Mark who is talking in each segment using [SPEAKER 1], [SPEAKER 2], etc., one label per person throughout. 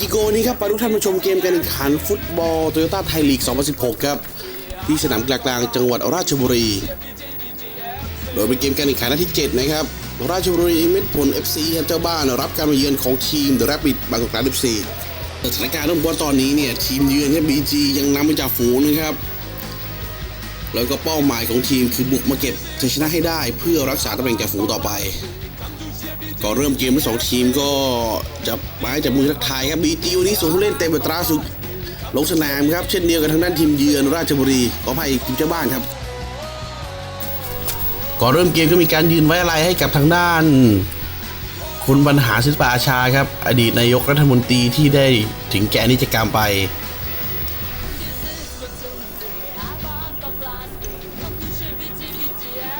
[SPEAKER 1] กิโกนี้ครับพาทุกท่านมาชมเกมการแข่งขันฟุตบอลโตโยต้าไทยลีก 2016 ครับ ที่สนามกีฬากลางจังหวัดราชบุรี โดยเป็นเกมการแข่งขันนัดที่ 7 นะครับ ราชบุรีเม็ดผล FC ครับเจ้าบ้านรับการมาเยือนของทีม The Rapid บางกอกกราด FC สถานการณ์เริ่มบอลตอนนี้เนี่ยทีมเยือนครับ BG ยังนำมาจากฝูงนะครับแล้วก็เป้าหมายของทีมคือบุกมาเก็บชัยชนะให้ได้เพื่อรักษาตำแหน่งจ่าฝูงต่อไป ก่อนเริ่มเกมทั้งสองทีมก็จะไม้จับมือทักทายครับบีจีวันนี้ส่งผู้เล่นเต็มอัตราสุดลงสนามครับ เช่นเดียวกับทางด้านทีมเยือนราชบุรีขออภัยทีมเจ้าบ้านครับก่อนเริ่มเกมก็มีการยืนไว้อะไรให้กับทางด้าน คุณบรรหารศิลปอาชาครับ อดีตนายกรัฐมนตรีที่ได้ถึงแก่นิจกรรมไป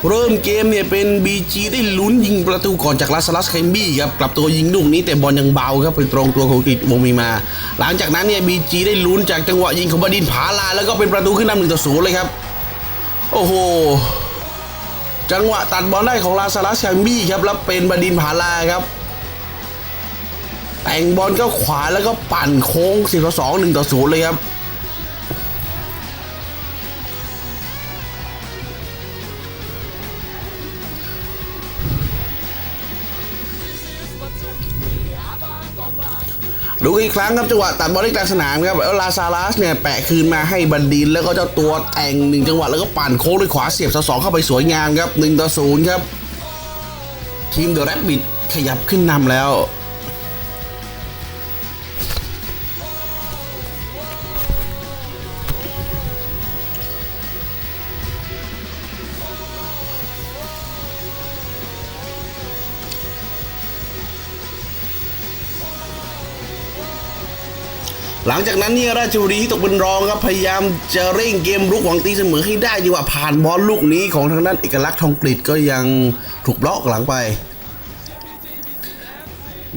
[SPEAKER 1] เริ่มเกมเนี่ยเป็น BG ได้ลุ้นยิงประตูก่อนจากลาสลัสเคมบี้ครับกลับตัวยิงลูกนี้แต่บอลยังเบาครับไปตรงตัวของกฤษวงมีมา หลังจากนั้นเนี่ย BG ได้ลุ้นจากจังหวะยิงของบดินผาลา แล้วก็เป็นประตูขึ้นนำหนึ่งต่อศูนย์เลยครับ โอ้โหจังหวะตัดบอลได้ของลาสลัสเคมบี้ครับแล้วเป็นบดินผาลาครับแต่งบอลก็ขวาแล้วก็ปั่นโค้ง4ต่อ2 1ต่อ0เลยครับ ดูอีกครั้งครับจังหวะตัดบอลที่กลางสนามครับแล้วลาซาลัสเนี่ยแปะคืนมาให้บันดิน แล้วก็เจ้าตัวแต่งหนึ่งจังหวะแล้วก็ปั่นโค้งด้วยขวาเสียบสองเข้าไปสวยงามครับหนึ่งต่อศูนย์ครับ ทีมเดอะแรปบิดขยับขึ้นนำแล้ว หลังจากนั้นเนี่ยราชบุรีที่ตกเป็นรองครับพยายามจะเร่งเกมรุกหวังตีเสมอให้ได้ดีกว่าผ่านบอลลูกนี้ของทางด้านเอกลักษณ์ทองกฤษก็ยังถูกบล็อกหลังไป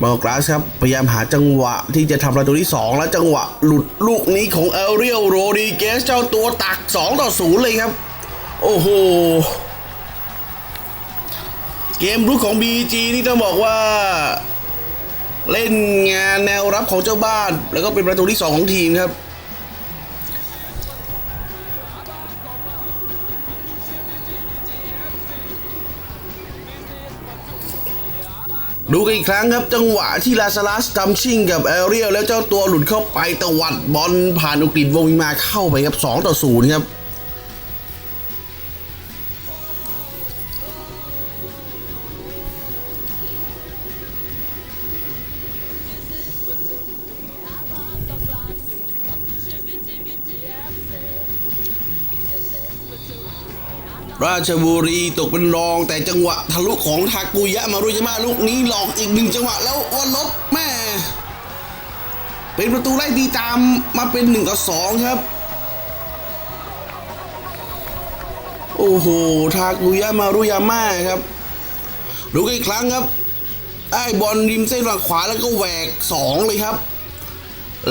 [SPEAKER 1] บอลกราสครับพยายามหาจังหวะที่จะทำประตูที่ 2 แล้วจังหวะหลุดลูกนี้ของเอเรียลโรดิเกสเจ้าตัวตัก 2 ต่อ 0 เลยครับ โอ้โห เกมรุกของ BG นี่ต้องบอกว่า เล่นงานแนวรับของเจ้าบ้าน แล้วก็เป็นประตูที่ 2 ของทีมครับ ดูกันอีกครั้งครับจังหวะที่ลาซาลัสทำชิ่งกับแอเรียลแล้วเจ้าตัวหลุดเข้าไปตวัดบอลผ่านอุกฤษวงศ์วิมาเข้าไปครับ 2 ต่อ 0 ครับ ราชบุรีตกเป็นรองแต่จังหวะทะลุของทากุยะมารุยามาลูกนี้หลอกอีกหนึ่งจังหวะแล้ววันลบแม่เป็นประตูไล่ตีตามมาเป็น1ต่อ2ครับ โอ้โห ทากุยะมารุยาม่าครับดูกันอีกครั้งครับได้บอลริมเส้นฝั่งขวาแล้วก็แหวก 2 เลยครับ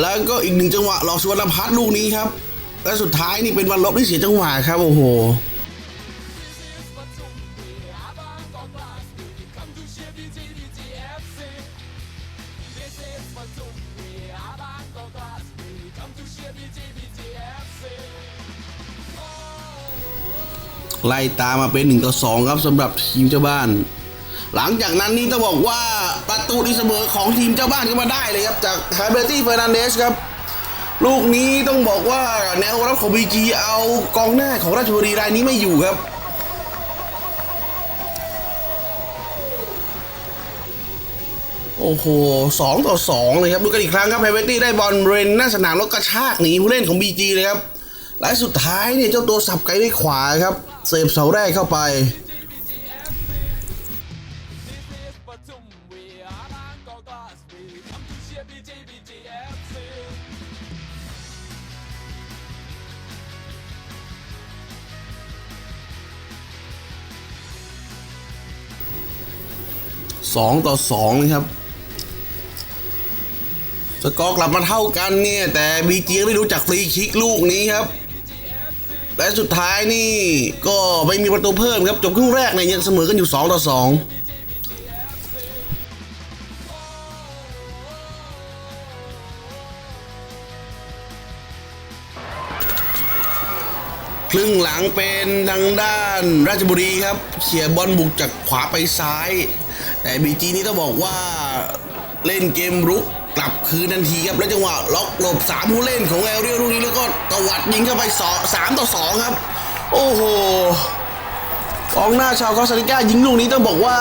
[SPEAKER 1] แล้วก็อีกหนึ่งจังหวะหลอกสวนพัฒน์ลูกนี้ครับ และสุดท้ายนี่เป็นวันลบที่เสียจังหวะครับ โอ้โห ไล่ตามมาเป็น1ต่อ2ครับสำหรับทีมเจ้าบ้าน หลังจากนั้นนี่ต้องบอกว่าประตูที่เสมอของทีมเจ้าบ้านก็มาได้เลยครับ จากฮาเบอร์ตี้เฟอร์นันเดสครับ ลูกนี้ต้องบอกว่าแนวรับของบีจีเอากองหน้าของราชบุรีรายนี้ไม่อยู่ครับโอ้โหสองต่อสองเลยครับ ดูกันอีกครั้งครับไฮเวตี้ได้บอลบริเวณหน้าสนามแล้วกระชากหนีผู้เล่นของ BG เลยครับ และสุดท้ายเนี่ยเจ้าตัวสับไกลด้วยขวาครับ เสิร์ฟเสาแรกเข้าไป สองต่อสองครับสกอร์กลับมาเท่ากันเนี่ย แต่บีจีไม่รู้จักฟรีคิกลูกนี้ครับ และสุดท้ายนี่ก็ไม่มีประตูเพิ่มครับ จบครึ่งแรกเนี่ยยังเสมอกันอยู่ 2 ต่อ 2ครึ่งหลังเป็นทางด้านราชบุรีครับเขี่ยบอลบุกจากขวาไปซ้าย แต่บีจีนี้ต้องบอกว่าเล่นเกมรุก กลับคืนทันทีครับแล้วจังหวะล็อกหลบสามผู้เล่นของแอลเรียลลูกนี้แล้วก็ตวัดยิงเข้าไปสองสามต่อสองครับ โอ้โหกองหน้าชาวคอสตาริกายิงลูกนี้ต้องบอกว่า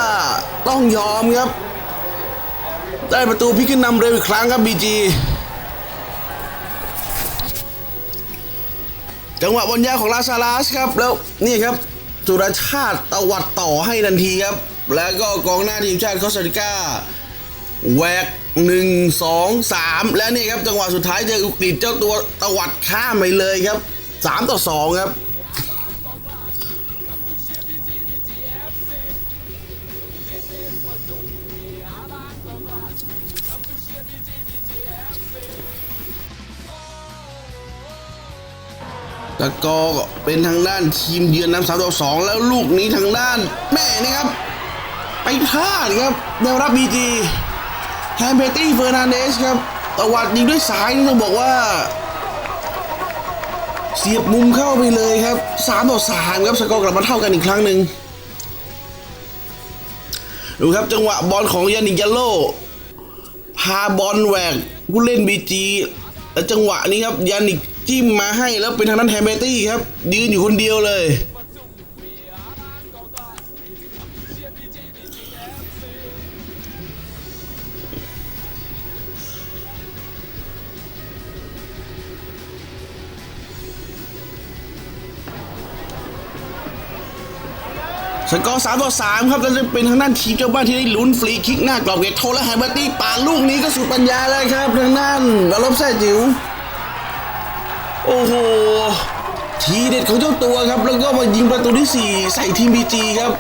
[SPEAKER 1] ต้องยอมครับ ได้ประตูพิกขึ้นนำเร็วอีกครั้งครับบีจีจังหวะบอลยาวของลาซาลาสครับ แล้วนี่ครับสุรชาติตวัดต่อให้ทันทีครับ แล้วก็กองหน้าทีมชาติคอสตาริกาแหวก หนึ่งสองสามและนี่ครับจังหวะสุดท้ายเจออุกฤษเจ้าตัวตวัดข้ามไปเลยครับสามต่อสองครับตะกอก็เป็นทางด้านทีมเยือนนำสามต่อสองแล้วลูกนี้ทางด้านแม่นี่ครับ ไปพลาดครับแนวรับบีจี แฮมเบตี้เฟอร์นันเดสครับตวัดยิงด้วยซ้ายนี่ต้องบอกว่า เสียบมุมเข้าไปเลยครับสามต่อสามครับสกอร์กลับมาเท่ากันอีกครั้งหนึ่งดูครับจังหวะบอลของยานิกยาโลพาบอลแหวกผู้เล่นบีจีแล้วจังหวะนี้ครับยานิกจิ้มมาให้แล้วเป็นทางด้านแฮมเบตี้ครับยืนอยู่คนเดียวเลย สกอร์สามต่อสามครับแล้วจะเป็นทางด้านทีมเจ้าบ้านที่ได้ลุ้นฟรีคิกหน้ากรอบเกตโทและแฮมเบอร์ตี้ปาลูกนี้ก็สุดปัญญาเลยครับทางด้านดอลลบแซ่จิ๋วโอ้โหทีเด็ดของเจ้าตัวครับ แล้วก็มายิงประตูที่ 4 ใส่ทีมบีจีครับ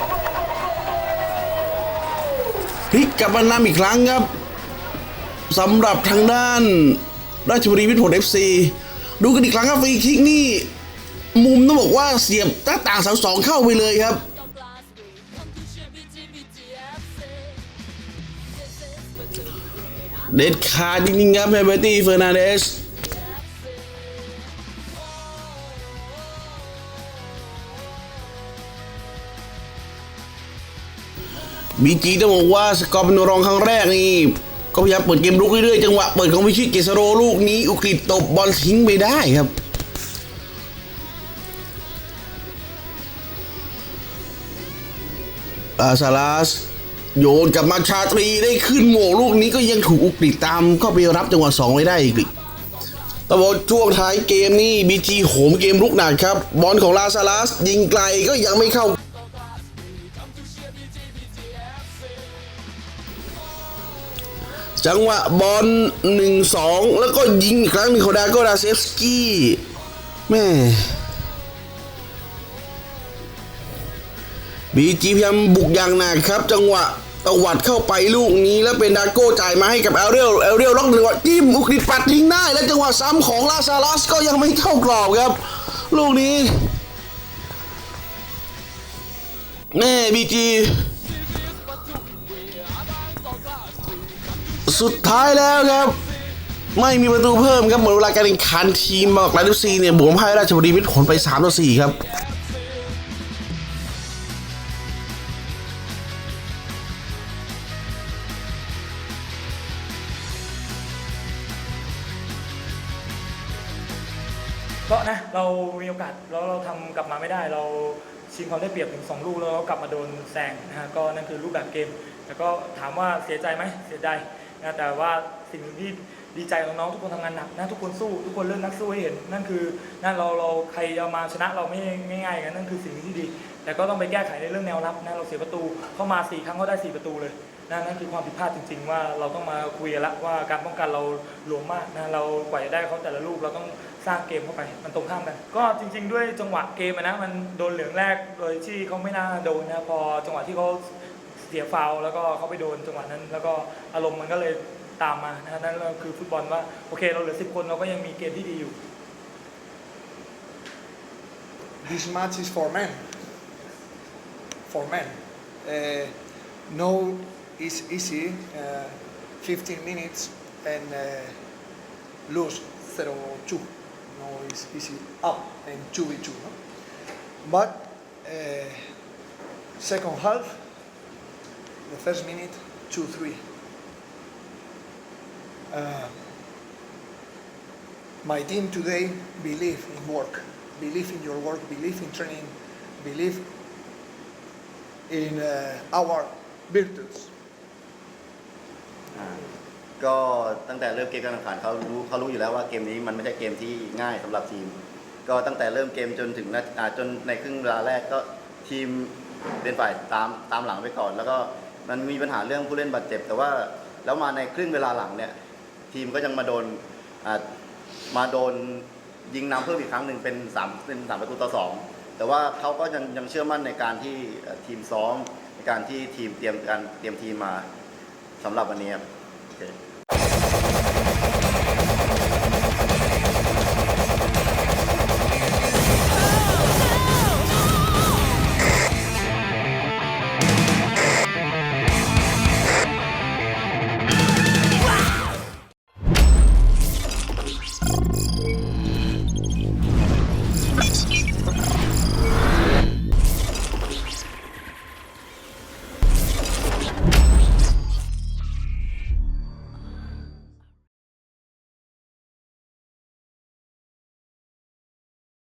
[SPEAKER 1] พลิกกลับมานำอีกครั้งครับสำหรับทางด้าน ราชบุรีวิทย์ผลเอฟซีดูกันอีกครั้งครับฟรีคิกนี่ มุมต้องบอกว่าเสียบหน้าต่างเสาสองเข้าไปเลยครับ เด็ดขาดจริงๆครับเฮเบอร์ตี้เฟอร์นันเดสบีจีต้องบอกว่าสกอร์เป็นรองครั้งแรกนี่ก็พยายามเปิดเกมลุกเรื่อยๆจังหวะเปิดของวิชิตเกษโรลูกนี้อุกฤษตบบอลทิ้งไปได้ครับ อาซาลาสโยนกลับมาชาตรีได้ขึ้นโหมลูกนี้ก็ยังถูกอุกฤษตามเข้าไปรับจังหวะสองไว้ได้อีกต่ว่าช่วงท้ายเกมนี่บีจีโหมเกมลุกหนักครับ บอลของลาซาลัสยิงไกลก็ยังไม่เข้าจังหวะบอลหนึ่งสองแล้วก็ยิงอีกครั้งหนึ่งของดาโกดาเซฟสกี้แม่ บีจีพยายามบุกอย่างหนักครับ จังหวะตวัดเข้าไปลูกนี้แล้วเป็นดาโก้จ่ายมาให้กับแอลเรียลแอลเรียลล็อกหนึ่งว่าจิ้มอุกฤษปัดทิ้งได้และจังหวะซ้ำของลาซาลัสก็ยังไม่เข้ากรอบครับ ลูกนี้แม่บีจีสุดท้ายแล้วครับ ไม่มีประตูเพิ่มครับหมดเวลาการแข่งขันทีมบอกลาดูซีเนี่ยบวกให้ราชบุรีมิตรผลไป3ต่อ4ครับ
[SPEAKER 2] ก็นะเรามีโอกาสแล้วเราทำกลับมาไม่ได้ เราชิงความได้เปรียบถึงสองลูกแล้วเรากลับมาโดนแซงนะฮะก็นั่นคือรูปแบบเกมแต่ก็ถามว่าเสียใจไหมเสียใจนะแต่ว่าสิ่งที่ดีใจของน้องๆทุกคนทำงานหนักนะทุกคนสู้ทุกคนเลือกนักสู้ให้เห็น นั่นคือนั่นเราเราใครจะมาชนะเราไม่ไง่ายๆกันนั่นคือสิ่งที่ดี แต่ก็ต้องไปแก้ไขในเรื่องแนวรับนะเราเสียประตูเข้ามาสี่ครั้งก็ได้สี่ประตูเลยนะนั่นคือความผิดพลาดจริง ๆ ว่าเราต้องมาคุยกันละว่าการป้องกันเราหลวมมากนะเรากว่าจะได้เขาแต่ละลูกเราต้อง สร้างเกมเข้าไป มันตรงข้ามกัน ก็จริง ๆ ด้วยจังหวะเกมอะนะมันโดนเหลืองแรกโดยที่เขาไม่น่าโดนนะพอจังหวะที่เขาเสียฟาวแล้วก็เขาไปโดนจังหวะนั้น แล้วก็อารมณ์มันก็เลยตามมานะนั่นก็คือฟุตบอลว่าโอเคเราเหลือสิบคนเราก็ยังมีเกมที่ดีอยู่
[SPEAKER 3] this match is for men. For men. Uh, no, is easy. Uh, 15 minutes and uh, lose 0-2. No, it's easy up and 2v2. No? But uh, second half, the first minute, two three. Uh, my team today believe in work, believe in your work, believe in training, believe in uh, our virtues.
[SPEAKER 4] ก็ตั้งแต่เริ่มเกมการแข่งขันเขารู้เขารู้อยู่แล้วว่าเกมนี้มันไม่ใช่เกมที่ง่ายสำหรับทีม ก็ตั้งแต่เริ่มเกมจนถึงนาอ่าจนในครึ่งเวลาแรกก็ทีมเป็นฝ่ายตามตามหลังไปก่อน แล้วก็มันมีปัญหาเรื่องผู้เล่นบาดเจ็บ แต่ว่าแล้วมาในครึ่งเวลาหลังเนี่ยทีมก็ยังมาโดนอ่ามาโดนยิงนำเพิ่มอีกครั้งหนึ่งเป็นสามเป็นสามประตูต่อสองแต่ว่าเขาก็ยังยังเชื่อมั่นในการที่เอ่อทีมซ้อมในการที่ทีมเตรียมการเตรียมทีมมาสำหรับวันนี้ครับโอเค